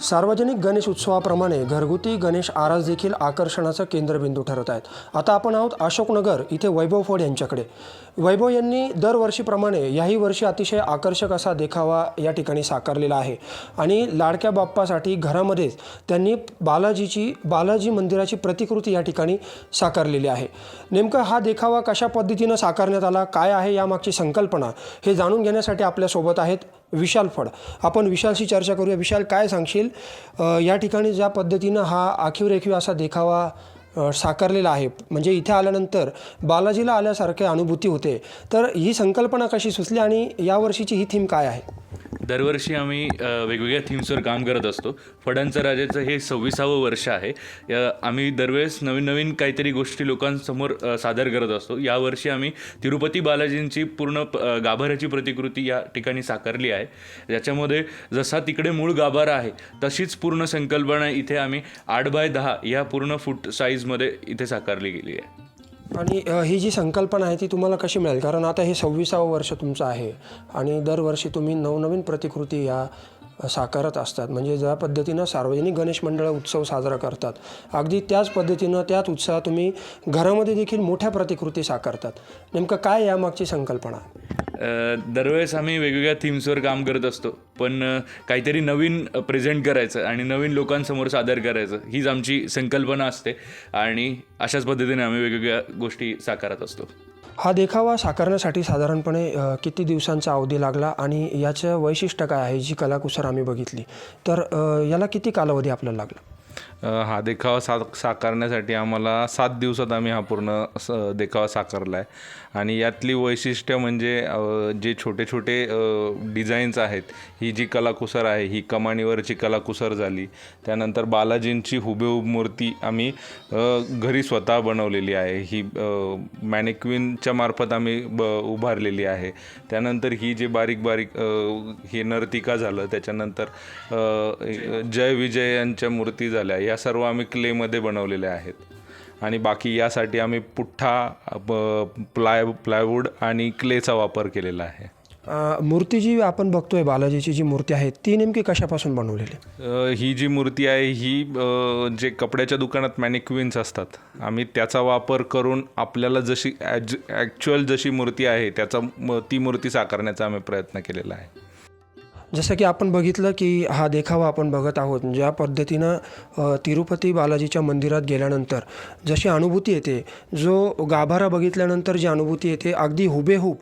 सार्वजनिक गणेश उत्सवाप्रमाणे घरगुती गणेश आरास देखील आकर्षणाचा केंद्रबिंदू ठरत आहेत. आता आपण आहोत अशोकनगर इथे वैभव फड यांच्याकडे. वैभव यांनी दरवर्षीप्रमाणे याही वर्षी अतिशय आकर्षक असा देखावा या ठिकाणी साकारलेला आहे. आणि लाडक्या बाप्पासाठी घरामध्येच त्यांनी बालाजीची बालाजी मंदिराची प्रतिकृती या ठिकाणी साकारलेली आहे. नेमकं हा देखावा कशा पद्धतीनं साकारण्यात आला काय आहे यामागची संकल्पना हे जाणून घेण्यासाठी आपल्यासोबत आहेत विशाल फड. आपण विशालशी चर्चा करूया. विशाल काय सांगशील? या ठिकाणी ज्या पद्धतीनं हा आखीव रेखीव असा देखावा साकारलेला आहे म्हणजे इथे आल्यानंतर बालाजीला आल्यासारखे अनुभूती होते. तर ही संकल्पना कशी सुचली आणि यावर्षीची ही थीम काय आहे? दरवर्षी आम्ही वेगवेगळ्या थीम्सवर काम करत असतो. फडांचं राजाचं हे सव्वीसावं वर्ष आहे. आम्ही दरवेळेस नवीन नवीन काहीतरी गोष्टी लोकांसमोर सादर करत असतो. यावर्षी आम्ही तिरुपती बालाजींची पूर्ण प- गाभाऱ्याची प्रतिकृती या ठिकाणी साकारली आहे. ज्याच्यामध्ये जसा तिकडे मूळ गाभारा आहे तशीच पूर्ण संकल्पना इथे आम्ही आठ बाय दहा या पूर्ण फूट साईजमध्ये इथे साकारली गेली आहे. आणि ही जी संकल्पना आहे ती तुम्हाला कशी मिळेल? कारण आता हे सव्वीसावं वर्ष तुमचं आहे आणि दरवर्षी तुम्ही नवनवीन प्रतिकृती या साकारत असतात. म्हणजे ज्या पद्धतीनं सार्वजनिक गणेश मंडळ उत्सव साजरा करतात अगदी त्याच पद्धतीनं त्याच उत्साहात तुम्ही घरामध्ये देखील मोठ्या प्रतिकृती साकारतात. नेमकं काय यामागची संकल्पना? दरवेळेस आम्ही वेगवेगळ्या थीम्सवर काम करत असतो. पण काहीतरी नवीन प्रेझेंट करायचं आणि नवीन लोकांसमोर सादर करायचं हीच आमची संकल्पना असते. आणि अशाच पद्धतीने आम्ही वेगवेगळ्या गोष्टी साकारत असतो. हा देखावा साकारण्यासाठी साधारणपणे किती दिवसांचा अवधी लागला आणि याचं वैशिष्ट्य काय आहे जी कलाकुसर आम्ही बघितली? तर याला किती कालावधी आपल्याला लागला? हा देखावा सा साकारण्यासाठी आम्हाला सात दिवसात आम्ही हा पूर्ण स देखावा साकारला आहे आणि यातली वैशिष्ट्य म्हणजे जे छोटे छोटे डिझाईन्स आहेत ही जी कलाकुसर आहे ही कमानीवरची कलाकुसर झाली. त्यानंतर बालाजींची हुबेहूब मूर्ती आम्ही घरी स्वतः बनवलेली आहे. ही मॅनिक्विनच्या मार्फत आम्ही ब उभारलेली आहे. त्यानंतर ही जी बारीक बारीक हे ही नर्तिका झालं त्याच्यानंतर जय विजय यांच्या मूर्ती झाल्या. या सर्व आम्ही क्लेमध्ये बनवलेल्या आहेत. आणि बाकी यासाठी आम्ही पुठ्ठा प्लाय प्लायवूड आणि क्लेचा वापर केलेला आहे. मूर्ती जी आपण बघतोय बालाजीची जी मूर्ती आहे ती नेमकी कशापासून बनवलेली? ही जी मूर्ती आहे ही जे कपड्याच्या दुकानात मॅनिक्विन्स असतात आम्ही त्याचा वापर करून आपल्याला जशी ॲज ॲक्च्युअल जशी मूर्ती आहे त्याचा ती मूर्ती साकारण्याचा आम्ही प्रयत्न केलेला आहे. जसं की आपण बघितलं की हा देखावा आपण बघत आहोत ज्या पद्धतीनं तिरुपती बालाजीच्या मंदिरात गेल्यानंतर जशी अनुभूती येते जो गाभारा बघितल्यानंतर जी अनुभूती येते अगदी हुबेहूब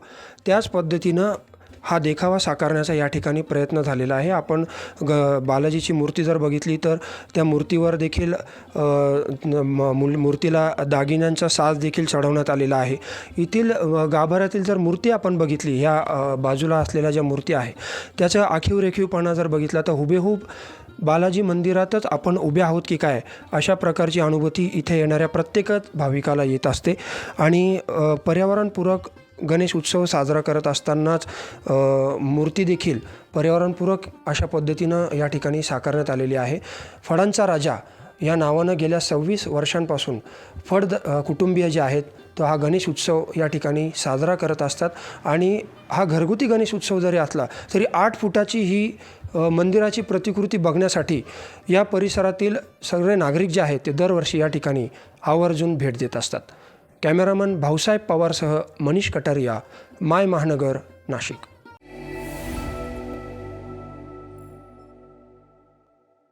त्याच पद्धतीनं हा देखावा साकारण्याचा या ठिकाणी प्रयत्न झालेला आहे. आपण ग बालाजीची मूर्ती जर बघितली तर त्या मूर्तीवर देखील म- मूल- मूर्तीला दागिन्यांचा साज देखील चढवण्यात आलेला आहे. येथील गाभाऱ्यातील जर मूर्ती आपण बघितली ह्या बाजूला असलेल्या ज्या मूर्ती आहे त्याचा आखीव रेखीवपणा जर बघितला तर हुबेहूब बालाजी मंदिरातच आपण उभे आहोत की काय अशा प्रकारची अनुभूती इथे येणाऱ्या प्रत्येकच भाविकाला येत असते. आणि पर्यावरणपूरक गणेश उत्सव साजरा करत असतानाच मूर्तीदेखील पर्यावरणपूरक अशा पद्धतीनं या ठिकाणी साकारण्यात आलेली आहे. फडांचा राजा या नावानं गेल्या सव्वीस वर्षांपासून फड कुटुंबीय जे आहेत तो हा गणेश उत्सव या ठिकाणी साजरा करत असतात. आणि हा घरगुती गणेश उत्सव जरी असला तरी आठ फुटाची ही मंदिराची प्रतिकृती बघण्यासाठी या परिसरातील सगळे नागरिक जे आहेत ते दरवर्षी या ठिकाणी आवर्जून भेट देत असतात. कॅमेरामन भाऊसाहेब पवारसह मनीष कटारिया माय महानगर नाशिक.